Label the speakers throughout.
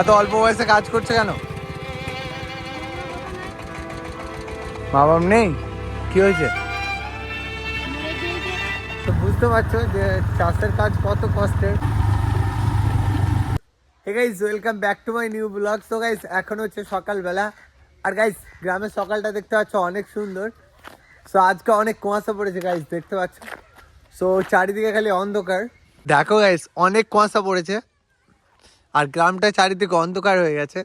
Speaker 1: এত অল্প বয়সে কাজ করছে কেন? মা বাপ নেই? কি হয়েছে? তো বুঝতে পারছ যে চাষের কাজ কত কষ্টের। Hey guys welcome back to my new blog so guys এখন হচ্ছে সকালবেলা। আর গাইস গ্রামের সকালটা দেখতে পাচ্ছ অনেক সুন্দর। সো আজকে অনেক কুয়াশা পড়েছে গাইস দেখতে পাচ্ছ। সো চারিদিকে খালি অন্ধকার। দেখো গাইস অনেক কুয়াশা পড়েছে। আর গ্রামটা চারিদিকে অন্ধকার হয়ে গেছে।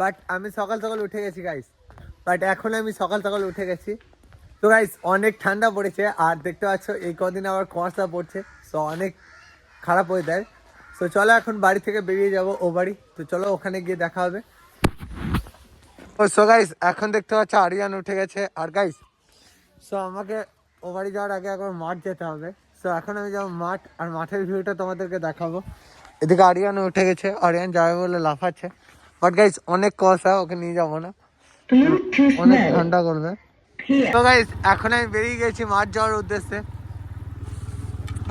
Speaker 1: বাট আমি সকাল সকাল উঠে গেছি গাইস বাট এখন আমি সকাল সকাল উঠে গেছি। তো গাইস অনেক ঠান্ডা পড়েছে আর দেখতে পাচ্ছ এই কদিন আবার কুয়াশা পড়ছে সো অনেক খারাপ হয়ে দেয় সো চলো এখন বাড়ি থেকে বেরিয়ে যাব ও বাড়ি। তো চলো ওখানে গিয়ে দেখা হবে। ও সো গাইস এখন দেখতে পাচ্ছ আরিয়ান উঠে গেছে। আর গাইস সো আমাকে ও বাড়ি যাওয়ার আগে একবার মাঠ যেতে হবে। সো এখন আমি যাব মাঠ আর মাঠের ভিউটা তোমাদেরকে দেখাবো। এদিকে আরিয়ান উঠে গেছে। আরিয়ান যাবে বলে লাফাচ্ছে। বাট গাইস অনেক কষা ওকে নিয়ে যাব না। অনেক ঠান্ডা করবে। তো গাইস এখন আমি বেরিয়ে গেছি মাঠ যাওয়ার উদ্দেশ্যে।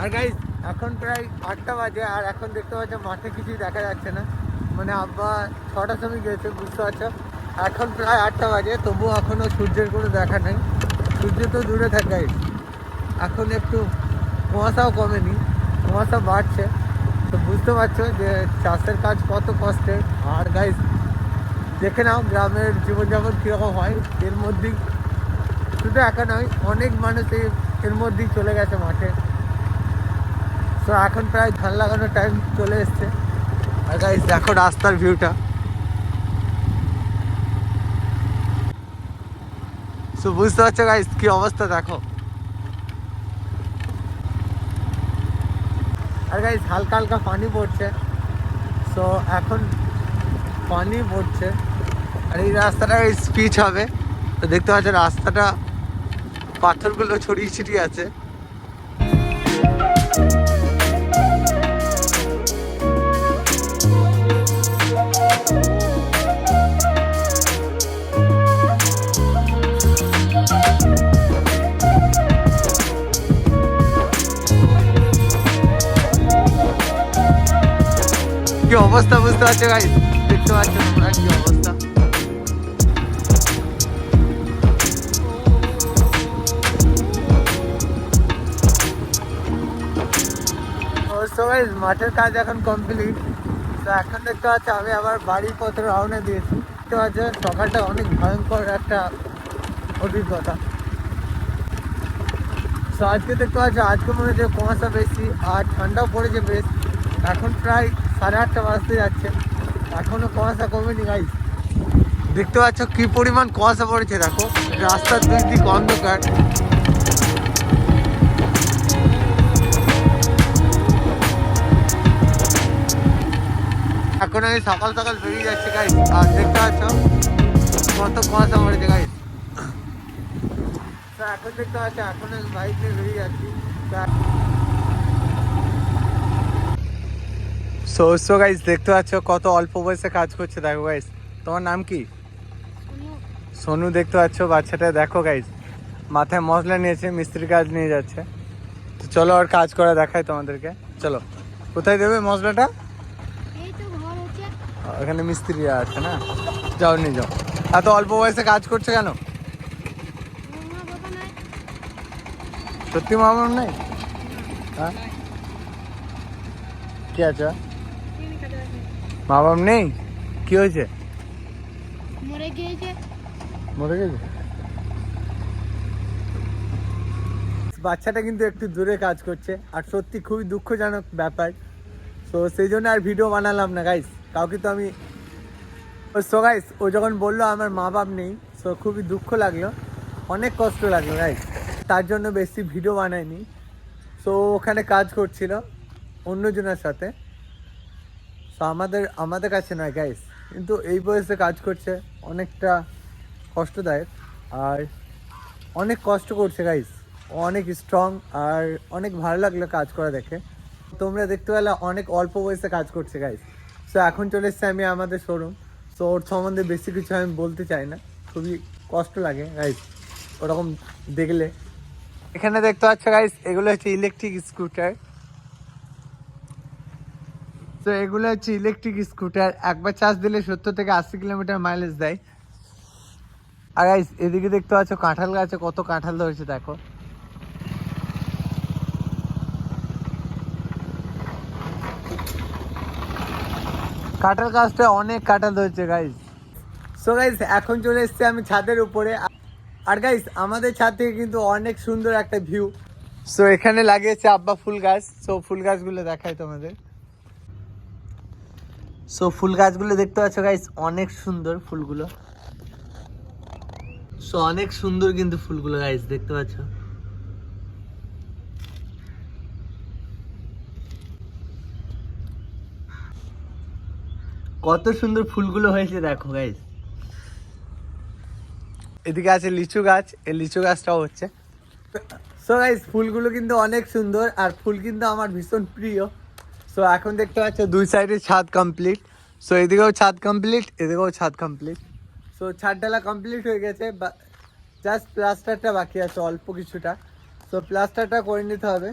Speaker 1: আর গাইস এখন প্রায় আটটা বাজে আর এখন দেখতে পাচ্ছ মাঠে কিছুই দেখা যাচ্ছে না। মানে আব্বা ছটার সময় গেছে বুঝতে পারছ? এখন প্রায় আটটা বাজে তবুও এখনও সূর্যের কোনো দেখা নেই। সূর্য তো দূরে থাকে। এখন একটু কুয়াশাও কমেনি কুয়াশা বাড়ছে। তো বুঝতে পারছ যে চাষের কাজ কত কষ্টের আর গাইস দেখে নাও গ্রামের জীবনযাপন কীরকম হয়। এর মধ্যেই শুধু একা নয়, অনেক মানুষ এর মধ্যেই চলে গেছে মাঠে। তো এখন প্রায় ধান লাগানোর টাইম চলে এসছে। আর গাইস দেখো রাস্তার ভিউটা তো বুঝতে পারছ গাইস কি অবস্থা দেখো। আর গাইজ হালকা হালকা পানি পড়ছে। সো এখন পানি পড়ছে। আর এই রাস্তাটা স্পিচ হবে। তো দেখতে পাচ্ছ, রাস্তাটা পাথরগুলো ছড়িয়ে ছিটিয়ে আছে। কি অবস্থা? বুঝতে পারছ গাইস দেখতে পাচ্ছ তোমরা কি অবস্থা? মাঠের কাজ এখন কমপ্লিট তো এখন দেখতে পাচ্ছ, আমি আবার বাড়ির পথে রওনা দিয়েছি। দেখতে পাচ্ছ, সকালটা অনেক ভয়ঙ্কর একটা অভিজ্ঞতা। তো আজকে দেখতে পাচ্ছ, আজকে মনে হচ্ছে কুয়াশা বেশি, আর ঠান্ডাও পড়েছে বেশ। এখন প্রায় সাড়ে আটটা বাজতে যাচ্ছে। এখনও কুয়াশা কমেনি গাইস দেখতে পাচ্ছ কি পরিমাণ কুয়াশা পড়েছে, দেখো। রাস্তার দুই দিক অন্ধকার। এখন আমি সকাল সকাল বেরিয়ে যাচ্ছি গাইস আর দেখতে পাচ্ছ কত কুয়াশা পড়েছে গাইস তো এখন দেখতে পাচ্ছ, এখন আমি বাইক নিয়ে বেরিয়ে যাচ্ছি। সো সো গাইস দেখতে পাচ্ছ কত অল্প বয়সে কাজ করছে দেখো গাইস তোমার নাম কি? সোনু। দেখতে পাচ্ছ বাচ্চাটা দেখো গাইস মাথায় মশলা নিয়েছে মিস্ত্রি কাজ নিয়ে যাচ্ছে। তো চলো আর কাজ করা দেখাই তোমাদেরকে। চলো কোথায় দেবে মশলাটা? এখানে মিস্ত্রি আছে না? যাও নিয়ে যাও। এত অল্প বয়সে কাজ করছে কেন? সত্যি মামার নাই? হ্যাঁ? কি আছে? মা বাপ নেই? কি হয়েছে?
Speaker 2: মরে গিয়েছে।
Speaker 1: মরে গেছে? বাচ্চাটা কিন্তু একটু দূরে কাজ করছে আর সত্যি খুবই দুঃখজনক ব্যাপার। তো সেই জন্য আর ভিডিও বানালাম না গাইস কাউকে তো আমি সো গাইস ও যখন বলল আমার মা বাপ নেই সো খুবই দুঃখ লাগল। অনেক কষ্ট লাগল গাইস তার জন্য বেশি ভিডিও বানাইনি। সো ওখানে কাজ করছিল অন্যজনের সাথে। আমাদের আমাদের কাছে নয় গাইস কিন্তু এই বয়সে কাজ করছে অনেকটা কষ্টদায়ক আর অনেক কষ্ট করছে গাইস অনেক স্ট্রং আর অনেক ভালো লাগল কাজ করা দেখে। তোমরা দেখতে পেলে অনেক অল্প বয়সে কাজ করছে গাইস সো এখন চলে এসছে আমি আমাদের শোরুম সো ওর সম্বন্ধে বেশি কিছু আমি বলতে চাই না। খুবই কষ্ট লাগে গাইস ওরকম দেখলে। এখানে দেখতে পাচ্ছ গাইস এগুলো হচ্ছে ইলেকট্রিক স্কুটার তো এগুলো হচ্ছে ইলেকট্রিক স্কুটার একবার চার্জ দিলে সত্তর থেকে আশি কিলোমিটার মাইলেজ দেয়। আর এদিকে দেখতে পাচ্ছ কাঁঠাল গাছে কত কাঁঠাল ধরেছে, দেখো। কাঁঠাল গাছটা অনেক কাঁঠাল ধরেছে গাইজ সো গাইজ এখন চলে এসেছি আমি ছাদের উপরে। আর গাইজ আমাদের ছাদ থেকে কিন্তু অনেক সুন্দর একটা ভিউ সো এখানে লাগিয়েছে আব্বা ফুল গাছ। সো ফুল গাছগুলো দেখায় তোমাদের। সো ফুল গাছগুলো দেখতে পাচ্ছ গাইস অনেক সুন্দর ফুলগুলো। সো অনেক সুন্দর কিন্তু ফুলগুলো গাইস দেখতে পাচ্ছ। কত সুন্দর ফুলগুলো হয়েছে, দেখো গাইস এদিকে আছে লিচু গাছ, এই লিচু গাছটাও হচ্ছে। সো গাইস ফুলগুলো কিন্তু অনেক সুন্দর, আর ফুল কিন্তু আমার ভীষণ প্রিয়। সো এখন দেখতে পাচ্ছ দুই সাইডে ছাদ কমপ্লিট সো এদিকেও ছাদ কমপ্লিট এদিকেও ছাদ কমপ্লিট সো ছাদ ডালা কমপ্লিট হয়ে গেছে জাস্ট প্লাস্টারটা বাকি আছে, অল্প কিছুটা. সো প্লাস্টারটা করে নিতে হবে।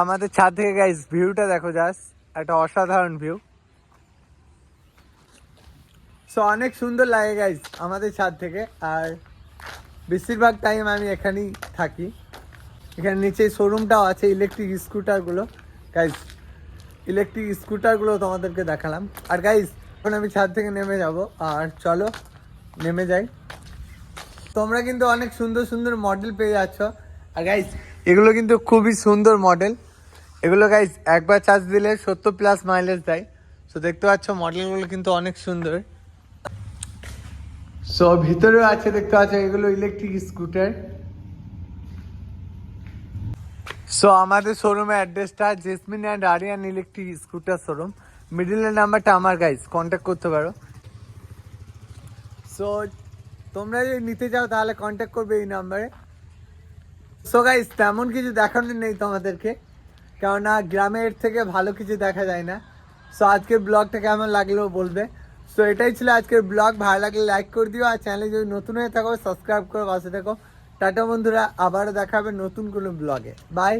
Speaker 1: আমাদের ছাদ থেকে গাইস ভিউটা দেখো জাস্ট একটা অসাধারণ ভিউ সো অনেক সুন্দর লাগে গাইজ আমাদের ছাদ থেকে। আর বেশিরভাগ টাইম আমি এখানেই থাকি। এখানে নিচে শোরুমটাও আছে ইলেকট্রিক স্কুটারগুলো গাইজ ইলেকট্রিক স্কুটারগুলো তোমাদেরকে দেখালাম। আর গাইজ এখন আমি ছাদ থেকে নেমে যাব। আর চলো, নেমে যাই। তোমরা কিন্তু অনেক সুন্দর সুন্দর মডেল পেয়ে যাচ্ছ। আর গাইজ এগুলো কিন্তু খুবই সুন্দর মডেল এগুলো গাইজ একবার চার্জ দিলে সত্তর প্লাস মাইলেজ দেয়। সো দেখতে পাচ্ছ মডেলগুলো কিন্তু অনেক সুন্দর। সো ভিতরেও আছে, দেখতে পাচ্ছ, এগুলো ইলেকট্রিক স্কুটার সো আমাদের শোরুমের অ্যাড্রেসটা Jesmin and Ariyan electric scooter showroom মিডিলের নাম্বারটা আমার গাইজ কন্ট্যাক্ট করতে পারো। সো তোমরা যদি নিতে চাও তাহলে কন্ট্যাক্ট করবে এই নাম্বারে সো গাইজ তেমন কিছু দেখানোর নেই তোমাদেরকে, কেননা গ্রামের থেকে ভালো কিছু দেখা যায় না। সো আজকের ব্লগটা কেমন লাগল বলবে। সো এটাই ছিল আজকের ব্লগ ভালো লাগলে লাইক করে দিও, আর চ্যানেলে যদি নতুন হয়ে থাকো সাবস্ক্রাইব করে পাশে থাকো। টাটা বন্ধুরা আবার দেখাবে নতুন কোনো ব্লগে বাই